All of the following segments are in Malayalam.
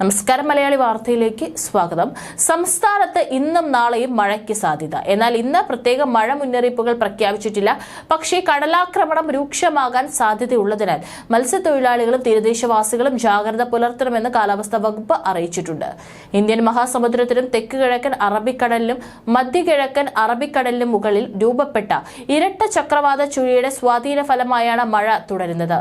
നമസ്കാരം മലയാളി വാർത്തയിലേക്ക് സ്വാഗതം. സംസ്ഥാനത്ത് ഇന്നും നാളെയും മഴയ്ക്ക് സാധ്യത. എന്നാൽ ഇന്ന് പ്രത്യേക മഴ മുന്നറിയിപ്പുകൾ പ്രഖ്യാപിച്ചിട്ടില്ല. പക്ഷേ കടലാക്രമണം രൂക്ഷമാകാൻ സാധ്യതയുള്ളതിനാൽ മത്സ്യത്തൊഴിലാളികളും തീരദേശവാസികളും ജാഗ്രത പുലർത്തണമെന്ന് കാലാവസ്ഥാ വകുപ്പ് അറിയിച്ചിട്ടുണ്ട്. ഇന്ത്യൻ മഹാസമുദ്രത്തിലും തെക്ക് കിഴക്കൻ അറബിക്കടലിലും മധ്യകിഴക്കൻ അറബിക്കടലിനും മുകളിൽ രൂപപ്പെട്ട ഇരട്ട ചക്രവാത ചുഴിയുടെ സ്വാധീന ഫലമായാണ് മഴ തുടരുന്നത്.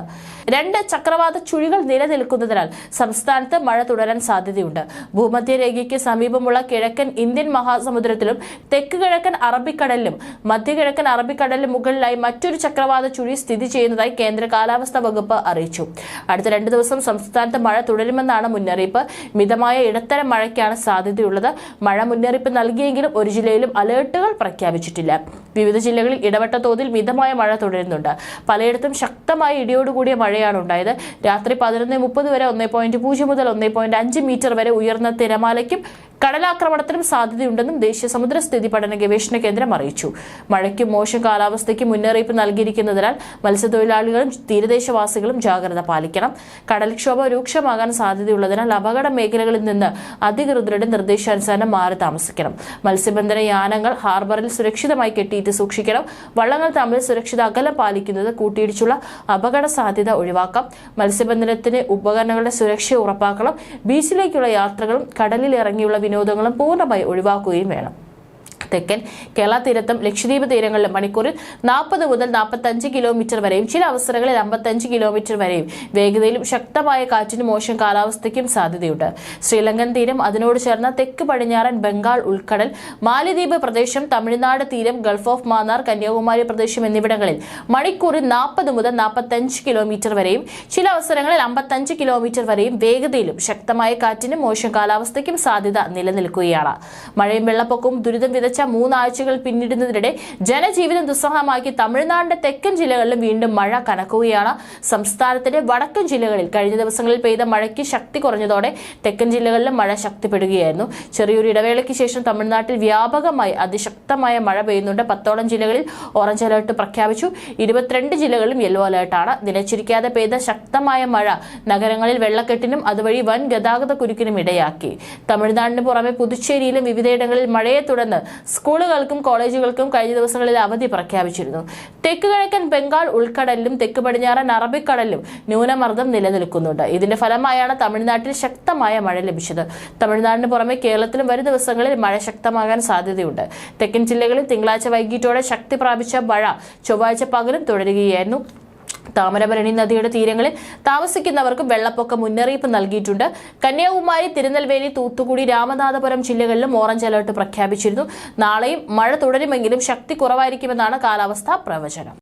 രണ്ട് ചക്രവാത ചുഴികൾ നിലനിൽക്കുന്നതിനാൽ സംസ്ഥാനത്ത് മഴ തുടരാൻ സാധ്യതയുണ്ട്. ഭൂമധ്യരേഖയ്ക്ക് സമീപമുള്ള കിഴക്കൻ ഇന്ത്യൻ മഹാസമുദ്രത്തിലും തെക്ക് കിഴക്കൻ അറബിക്കടലിലും മധ്യകിഴക്കൻ അറബിക്കടലിലും മുകളിലായി മറ്റൊരു ചക്രവാത ചുഴി സ്ഥിതി ചെയ്യുന്നതായി കേന്ദ്ര കാലാവസ്ഥാ വകുപ്പ് അറിയിച്ചു. അടുത്ത രണ്ട് ദിവസം സംസ്ഥാനത്ത് മഴ തുടരുമെന്നാണ് മുന്നറിയിപ്പ്. മിതമായ ഇടത്തരം മഴയ്ക്കാണ് സാധ്യതയുള്ളത്. മഴ മുന്നറിയിപ്പ് നൽകിയെങ്കിലും ഒരു ജില്ലയിലും അലേർട്ടുകൾ പ്രഖ്യാപിച്ചിട്ടില്ല. വിവിധ ജില്ലകളിൽ ഇടവട്ട തോതിൽ മിതമായ മഴ തുടരുന്നുണ്ട്. പലയിടത്തും ശക്തമായ ഇടിയോടുകൂടിയ മഴയാണ് ഉണ്ടായത്. രാത്രി പതിനൊന്ന് മുപ്പത് വരെ ഒന്നേ പോയിന്റ് പൂജ്യം മുതൽ ഒന്നേ പോയിന്റ് അഞ്ച് മീറ്റർ വരെ ഉയർന്ന തിരമാലയ്ക്കും കടലാക്രമണത്തിനും സാധ്യതയുണ്ടെന്നും ദേശീയ സമുദ്ര സ്ഥിതി പഠന ഗവേഷണ കേന്ദ്രം അറിയിച്ചു. മഴയ്ക്കും മോശം കാലാവസ്ഥയ്ക്കും മുന്നറിയിപ്പ് നൽകിയിരിക്കുന്നതിനാൽ മത്സ്യത്തൊഴിലാളികളും തീരദേശവാസികളും ജാഗ്രത പാലിക്കണം. കടൽക്ഷോഭം രൂക്ഷമാകാൻ സാധ്യതയുള്ളതിനാൽ അപകട മേഖലകളിൽ നിന്ന് അധികൃതരുടെ നിർദ്ദേശാനുസരണം മാറി താമസിക്കണം. മത്സ്യബന്ധന യാനങ്ങൾ ഹാർബറിൽ സുരക്ഷിതമായി കെട്ടിയിട്ട് സൂക്ഷിക്കണം. വള്ളങ്ങൾ തമ്മിൽ സുരക്ഷിത അകലം പാലിക്കുന്നത് കൂട്ടിയിടിച്ചുള്ള അപകട സാധ്യത ഒഴിവാക്കാം. മത്സ്യബന്ധനത്തിന് ഉപകരണങ്ങളുടെ സുരക്ഷ ഉറപ്പാക്കണം. ബീച്ചിലേക്കുള്ള യാത്രകളും കടലിൽ ഇറങ്ങിയുള്ള വിനോദങ്ങളും പൂർണമായി ഒഴിവാക്കുകയും വേണം. തെക്കൻ കേരള തീരത്തും ലക്ഷദ്വീപ് തീരങ്ങളിലും മണിക്കൂറിൽ നാൽപ്പത് മുതൽ നാൽപ്പത്തഞ്ച് കിലോമീറ്റർ വരെയും ചില അവസരങ്ങളിൽ അമ്പത്തഞ്ച് കിലോമീറ്റർ വരെയും വേഗതയിലും ശക്തമായ കാറ്റിനും മോശം കാലാവസ്ഥയ്ക്കും സാധ്യതയുണ്ട്. ശ്രീലങ്കൻ തീരം അതിനോട് ചേർന്ന തെക്ക് പടിഞ്ഞാറൻ ബംഗാൾ ഉൾക്കടൽ മാലിദ്വീപ് പ്രദേശം തമിഴ്നാട് തീരം ഗൾഫ് ഓഫ് മാന്നാർ കന്യാകുമാരി പ്രദേശം എന്നിവിടങ്ങളിൽ മണിക്കൂറിൽ നാൽപ്പത് മുതൽ നാൽപ്പത്തഞ്ച് കിലോമീറ്റർ വരെയും ചില അവസരങ്ങളിൽ അമ്പത്തഞ്ച് കിലോമീറ്റർ വരെയും വേഗതയിലും ശക്തമായ കാറ്റിനും മോശം കാലാവസ്ഥയ്ക്കും സാധ്യത നിലനിൽക്കുകയാണ്. മഴയും വെള്ളപ്പൊക്കവും ദുരിതം വിതച്ച മൂന്നാഴ്ചകൾ പിന്നിടുന്നതിനിടെ ജനജീവിതം ദുസ്സഹമാക്കി തമിഴ്നാടിന്റെ തെക്കൻ ജില്ലകളിലും വീണ്ടും മഴ കനക്കുകയാണ്. സംസ്ഥാനത്തിന്റെ വടക്കൻ ജില്ലകളിൽ കഴിഞ്ഞ ദിവസങ്ങളിൽ പെയ്ത മഴയ്ക്ക് ശക്തി കുറഞ്ഞതോടെ തെക്കൻ ജില്ലകളിലും മഴ ശക്തിപ്പെടുകയായിരുന്നു. ചെറിയൊരു ഇടവേളയ്ക്ക് ശേഷം തമിഴ്നാട്ടിൽ വ്യാപകമായി അതിശക്തമായ മഴ പെയ്യുന്നുണ്ട്. പത്തോളം ജില്ലകളിൽ ഓറഞ്ച് അലേർട്ട് പ്രഖ്യാപിച്ചു. ഇരുപത്തിരണ്ട് ജില്ലകളിലും യെല്ലോ അലേർട്ടാണ്. നിലച്ചിരിക്കാതെ പെയ്ത ശക്തമായ മഴ നഗരങ്ങളിൽ വെള്ളക്കെട്ടിനും അതുവഴി വൻ ഗതാഗത കുരുക്കിനും ഇടയാക്കി. തമിഴ്നാടിന് പുറമെ പുതുച്ചേരിയിലും വിവിധയിടങ്ങളിൽ മഴയെ തുടർന്ന് സ്കൂളുകൾക്കും കോളേജുകൾക്കും കഴിഞ്ഞ ദിവസങ്ങളിൽ അവധി പ്രഖ്യാപിച്ചിരുന്നു. തെക്ക് കിഴക്കൻ ബംഗാൾ ഉൾക്കടലിലും തെക്ക് പടിഞ്ഞാറൻ അറബിക്കടലിലും ന്യൂനമർദ്ദം നിലനിൽക്കുന്നുണ്ട്. ഇതിന്റെ ഫലമായാണ് തമിഴ്നാട്ടിൽ ശക്തമായ മഴ ലഭിച്ചത്. തമിഴ്നാടിന് പുറമെ കേരളത്തിലും വരും ദിവസങ്ങളിൽ മഴ ശക്തമാകാൻ സാധ്യതയുണ്ട്. തെക്കൻ ജില്ലകളിൽ തിങ്കളാഴ്ച വൈകിട്ടോടെ ശക്തി പ്രാപിച്ച മഴ ചൊവ്വാഴ്ച പകലും തുടരുകയായിരുന്നു. താമരഭരണി നദിയുടെ തീരങ്ങളിൽ താമസിക്കുന്നവർക്ക് വെള്ളപ്പൊക്ക മുന്നറിയിപ്പ് നൽകിയിട്ടുണ്ട്. കന്യാകുമാരി തിരുനെൽവേലി തൂത്തുകുടി രാമനാഥപുരം ജില്ലകളിലും ഓറഞ്ച് അലർട്ട് പ്രഖ്യാപിച്ചിരുന്നു. നാളെയും മഴ തുടരുമെങ്കിലും ശക്തി കുറവായിരിക്കുമെന്നാണ് കാലാവസ്ഥാ പ്രവചനം.